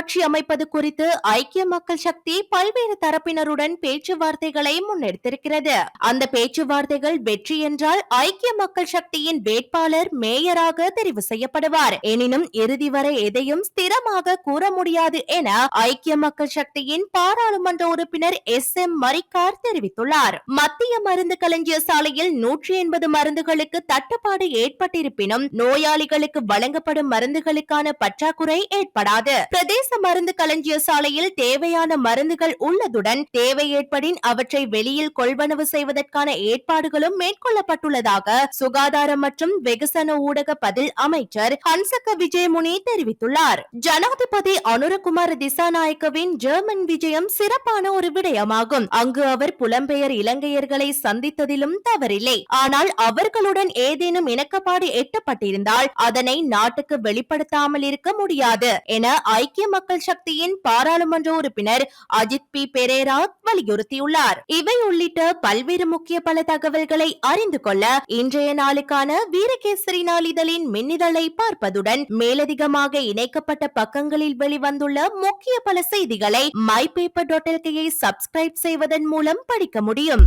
ஆட்சி அமைப்பது குறித்து ஐக்கிய மக்கள் சக்தி பல்வேறு தரப்பினருடன் பேச்சுவார்த்தைகளை முன்னெடுத்திருக்கிறது. அந்த பேச்சுவார்த்தைகள் வெற்றி என்றால் ஐக்கிய மக்கள் சக்தியின் வேட்பாளர் மேயராக தெரிவு செய்யப்படுவார். எனினும் இறுதி வரை எதையும் ஸ்திரமாக கூற முடியாது என ஐக்கிய மக்கள் சக்தியின் பாராளுமன்ற உறுப்பினர் எஸ். எம். மரிக்கார் தெரிவித்துள்ளார். மத்திய மருந்து களஞ்சிய சாலையில் நூற்றி எண்பது மருந்துகளுக்கு தட்டுப்பாடு ஏற்பட்டிருப்பினும் நோயாளிகளுக்கு வழங்கப்படும் மருந்துகளுக்கான பற்றாக்குறை ஏற்படாது. பிரதேச மருந்து களஞ்சிய சாலையில் தேவையான மருந்துகள் உள்ளதுடன் தேவை ஏற்படின் அவற்றை வெளியில் கொள்வனவு செய்வதற்கான ஏற்பாடுகளும் மேற்கொள்ளப்பட்டுள்ளதாக சுகாதாரம் மற்றும் வெகுசன ஊடக பதில் அமைச்சர் ஹன்சக விஜயமுனி தெரிவித்துள்ளார். ஜனாதிபதி அனுரகுமார் திசாநாயக்கவின் ஜெர்மன் விஜயம் சிறப்பான ஒரு விடயமாகும். அங்கு அவர் புலம்பெயர் இலங்கையர்களை சந்தித்ததிலும் தவறில்லை. ஆனால் அவர்களுடன் ஏதேனும் இணக்கப்பாடு எட்டப்பட்டிருந்தால் அதனை நாட்டுக்கு வெளிப்படுத்தாமல் இருக்க முடியாது என ஐக்கிய மக்கள் சக்தியின் பாராளுமன்ற உறுப்பினர் அஜித் பி. பெரேரா வலியுறுத்தியுள்ளார். இவை உள்ளிட்ட பல்வேறு முக்கிய பல தகவல்களை அறிந்து கொள்ள இன்றைய நாளுக்கான வீரகேசரி நாளிதழின் மின்னிதழை பார்ப்பதுடன் மேலதிகமாக இணைக்கப்பட்ட பக்கங்களில் வெளிவந்துள்ள முக்கிய பல செய்திகளை மை பேப்பர் டாட் சப்ஸ்கிரைப் செய்வதன் மூலம் படிக்க முடியும்.